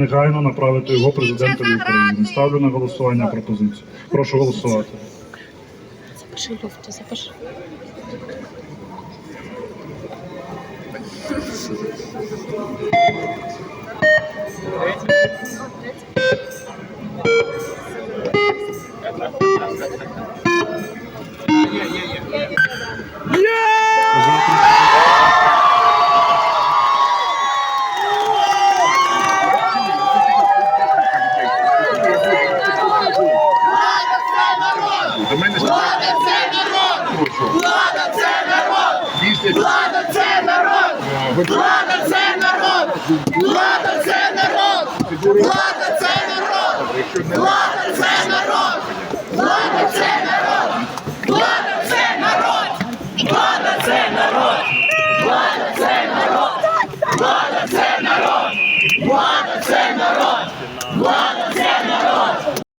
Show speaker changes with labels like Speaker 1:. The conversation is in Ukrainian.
Speaker 1: Негайно направити його президентові України. Ставлю на голосування пропозицію. Прошу голосувати.
Speaker 2: Запиши люфту, запиши.
Speaker 3: До мене Влада це народ! Влада це народ! Влада це народ! Влада це народ! Влада це народ! Влада це народ! Влада це народ! Влада це народ! Влада це народ! Влада це народ! Влада це народ! Влада це народ! Влада це народ! Влада це народ!